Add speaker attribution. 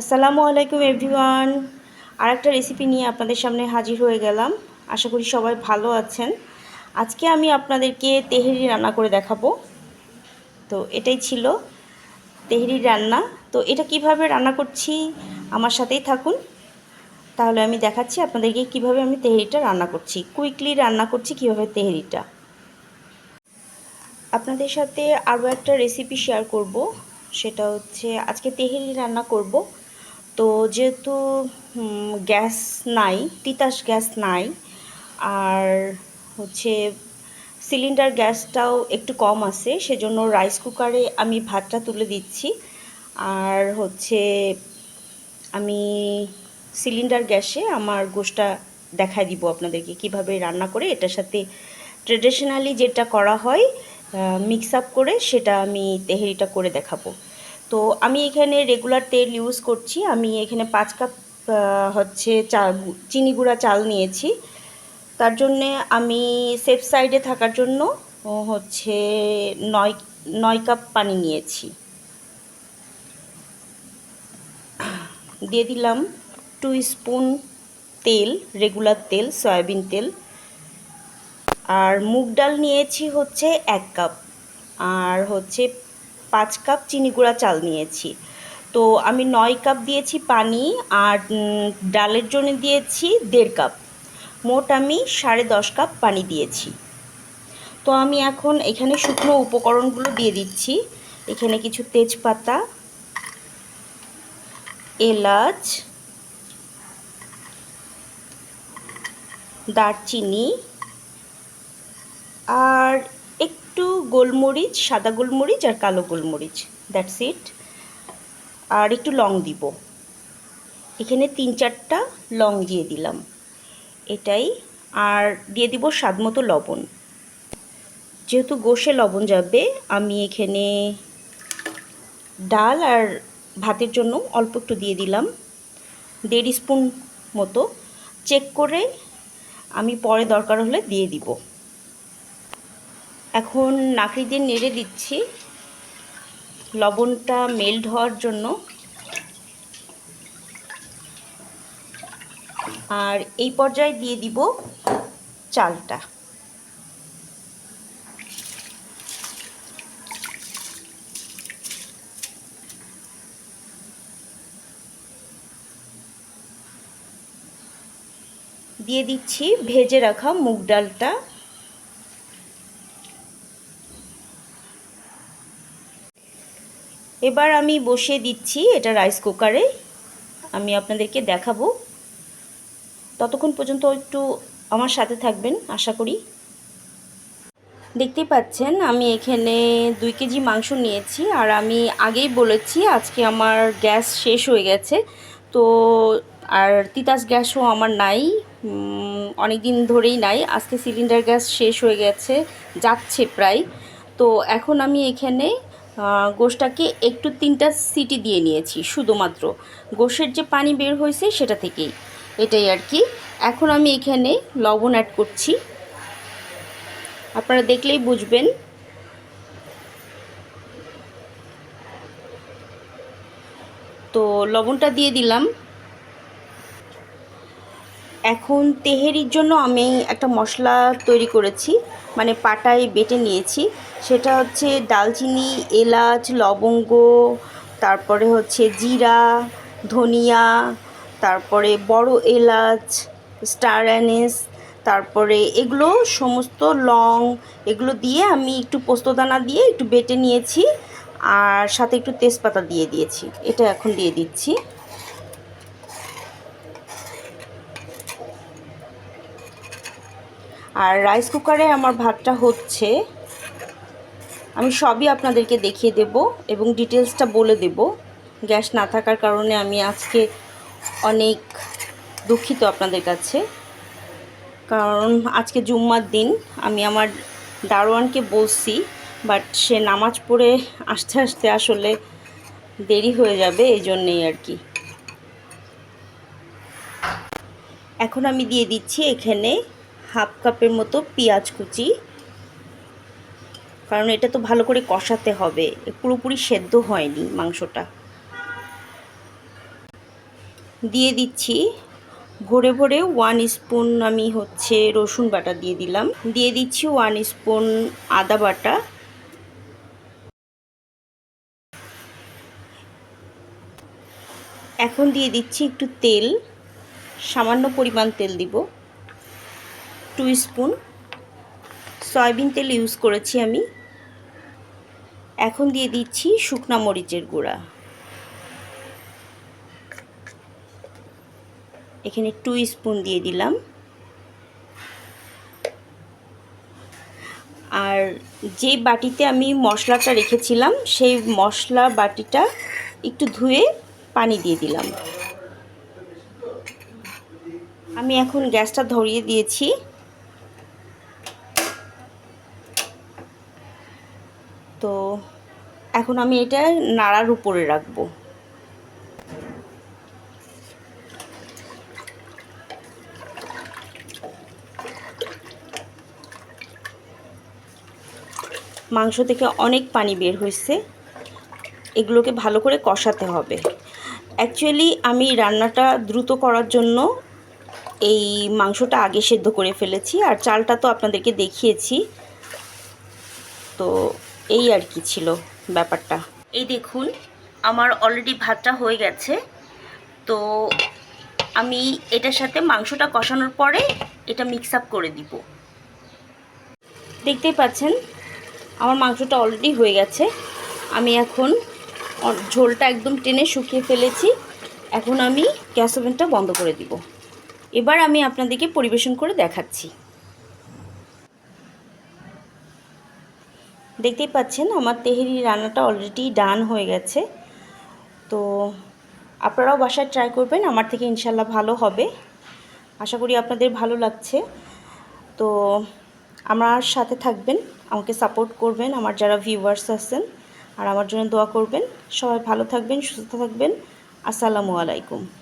Speaker 1: আসসালামু আলাইকুম এভরিওয়ান। আর একটা রেসিপি নিয়ে আপনাদের সামনে হাজির হয়ে গেলাম। আশা করি সবাই ভালো আছেন। আজকে আমি আপনাদেরকে তেহেরি রান্না করে দেখাবো। তো এটাই ছিল তেহেরি রান্না। তো এটা কীভাবে রান্না করছি আমার সাথেই থাকুন। তাহলে আমি দেখাচ্ছি আপনাদেরকে কীভাবে আমি তেহেরিটা রান্না করছি। কুইকলি রান্না করছি কীভাবে তেহেরিটা। আপনাদের সাথে আরও একটা রেসিপি শেয়ার করব। সেটা হচ্ছে আজকে তেহেরি রান্না করব। তো যেহেতু গ্যাস নাই, তিতাস গ্যাস নাই, আর হচ্ছে সিলিন্ডার গ্যাসটাও একটু কম আছে, সেজন্য রাইস কুকারে আমি ভাতটা তুলে দিচ্ছি। আর হচ্ছে আমি সিলিন্ডার গ্যাসে আমার গোষ্ঠটা দেখায় দিব আপনাদেরকে কীভাবে রান্না করে। এটার সাথে ট্রেডিশনালি যেটা করা হয় মিক্স আপ করে সেটা আমি তেহেরিটা করে দেখাবো। তো আমি এখানে রেগুলার তেল ইউজ করছি। আমি এখানে পাঁচ কাপ হচ্ছে চা চিনি গুঁড়া চাল নিয়েছি। তার জন্যে আমি সেফ সাইডে থাকার জন্য হচ্ছে নয় নয় কাপ পানি নিয়েছি। দিয়ে দিলাম টু স্পুন তেল রেগুলার তেল, সয়াবিন তেল। আর মুগ ডাল নিয়েছি হচ্ছে এক কাপ আর হচ্ছে পাঁচ কাপ চিনি গুঁড়া চাল নিয়েছি। তো আমি নয় কাপ দিয়েছি পানি আর ডালের জন্য দিয়েছি দেড় কাপ। মোট আমি সাড়ে দশ কাপ পানি দিয়েছি। তো আমি এখন এখানে শুকনো উপকরণগুলো দিয়ে দিচ্ছি। এখানে কিছু তেজপাতা, এলাচ, দারচিনি আর একটু গোলমরিচ, সাদা গোলমরিচ আর কালো গোলমরিচ। দ্যাটস ইট আর একটু লং দিব। এখানে তিন চারটা লং দিয়ে দিলাম। এটাই। আর দিয়ে দিব স্বাদ মতো লবণ। যেহেতু গোষে লবণ যাবে, আমি এখানে ডাল আর ভাতের জন্য অল্প একটু দিয়ে দিলাম। দেড় স্পুন মতো। চেক করে আমি পরে দরকার হলে দিয়ে দিব। এখন নাকড়ি দিয়ে নেড়ে দিচ্ছি। লবণটা মেল্ট হওয়ার জন্য। আর এই পর্যায়ে দিয়ে দিব চালটা। দিয়ে দিচ্ছি ভেজে রাখা মুগ ডালটা। এবার আমি বসিয়ে দিচ্ছি এটা রাইস কুকারে আমি আপনাদেরকে দেখাবো। ততক্ষণ পর্যন্ত একটু আমার সাথে থাকবেন, আশা করি। দেখতেই পাচ্ছেন, আমি এখানে দুই কেজি মাংস নিয়েছি, আর আমি আগেই বলেছি আজকে আমার গ্যাস শেষ হয়ে গেছে। তো, আর তিতাস গ্যাসও আমার নাই অনেক দিন ধরেই নাই। আজকে সিলিন্ডার গ্যাস শেষ হয়ে গেছে, যাচ্ছে প্রায়। তো, এখন আমি এখানে গোশটাকে একটু তিনটা সিটি দিয়ে নিয়েছি, শুধুমাত্র। গোশের যে পানি বের হয়েছে সেটা থেকেই। এটাই আর কি। এখন আমি এখানে লবণ অ্যাড করছি। আপনারা দেখলেই বুঝবেন। তো লবণটা দিয়ে দিলাম। এখন তেহেরির জন্য আমি একটা মশলা তৈরি করেছি মানে পাটায় বেটে নিয়েছি। সেটা হচ্ছে দালচিনি এলাচ, লবঙ্গ, তারপরে হচ্ছে জিরা, ধনিয়া, তারপরে বড় এলাচ, স্টার অ্যানিস, তারপরে এগুলো সমস্ত লং, এগুলো দিয়ে আমি একটু পোস্তদানা দিয়ে একটু বেটে নিয়েছি, আর সাথে একটু তেজপাতা দিয়ে দিয়েছি। এটা এখন দিয়ে দিচ্ছি। আর রাইস কুকারে আমার ভাতটা হচ্ছে, আমি সবই আপনাদেরকে দেখিয়ে দেব এবং ডিটেলসটা বলে দেব। গ্যাস না থাকার কারণে আমি আজকে অনেক দুঃখিত আপনাদের কাছে। কারণ আজকে জুম্মার দিন, আমি আমার দারোয়ানকে বলছি বাট সে নামাজ পড়ে আসতে আসতে আসলে দেরি হয়ে যাবে, এই জন্যেই আর কি। এখন আমি দিয়ে দিচ্ছি এখানে হাফ কাপের মতো পেঁয়াজ কুচি। কারণ এটা তো ভালো করে কষাতে হবে। পুরোপুরি সেদ্ধ হয়নি মাংসটা। দিয়ে দিচ্ছি। ভরে ভরে ওয়ান স্পুন আমি হচ্ছে রসুন বাটা দিয়ে দিলাম। দিয়ে দিচ্ছি ওয়ান স্পুন আদা বাটা। এখন দিয়ে দিচ্ছি একটু তেল। সামান্য পরিমাণ তেল দিব। Two spoon. সয়াবিন তেল ইউজ করেছি আমি। এখন দিয়ে দিচ্ছি শুকনা মরিচের গুঁড়া। এখানে টু স্পুন দিয়ে দিলাম। আর যে বাটিতে আমি মশলাটা রেখেছিলাম, সেই মশলা বাটিটা একটু ধুয়ে পানি দিয়ে দিলাম। আমি এখন গ্যাসটা ধরিয়ে দিয়েছি। তো এখন আমি এটা নাড়ার উপরে রাখব। মাংস থেকে অনেক পানি বের হয়েছে। এগুলোকে ভালো করে কষাতে হবে। অ্যাকচুয়ালি আমি রান্নাটা দ্রুত করার জন্য এই মাংসটা আগে সেদ্ধ করে ফেলেছি। আর চালটা তো আপনাদেরকে দেখিয়েছি। তো এই আর কি ছিল ব্যাপারটা। এই দেখুন, আমার অলরেডি ভাতটা হয়ে গেছে। তো আমি এটার সাথে মাংসটা কষানোর পরে এটা মিক্স আপ করে দিব। দেখতেই পাচ্ছেন, আমার মাংসটা অলরেডি হয়ে গেছে। আমি এখন ঝোলটা একদম টেনে শুকিয়ে ফেলেছি। এখন আমি গ্যাস ওভেনটা বন্ধ করে দিব। এবার আমি আপনাদেরকে পরিবেশন করে দেখাচ্ছি। দেখতেই পাচ্ছেন আমার তেহেরি রান্নাটা অলরেডি ডান হয়ে গেছে। তো আপনারাও বাসায় ট্রাই করবেন, আমার থেকে ইনশাল্লাহ ভালো হবে। আশা করি আপনাদের ভালো লাগছে। তো আমার সাথে থাকবেন, আমাকে সাপোর্ট করবেন, আমার যারা ভিউয়ার্স আছেন, আর আমার জন্য দোয়া করবেন। সবাই ভালো থাকবেন, সুস্থ থাকবেন। আসসালামু আলাইকুম।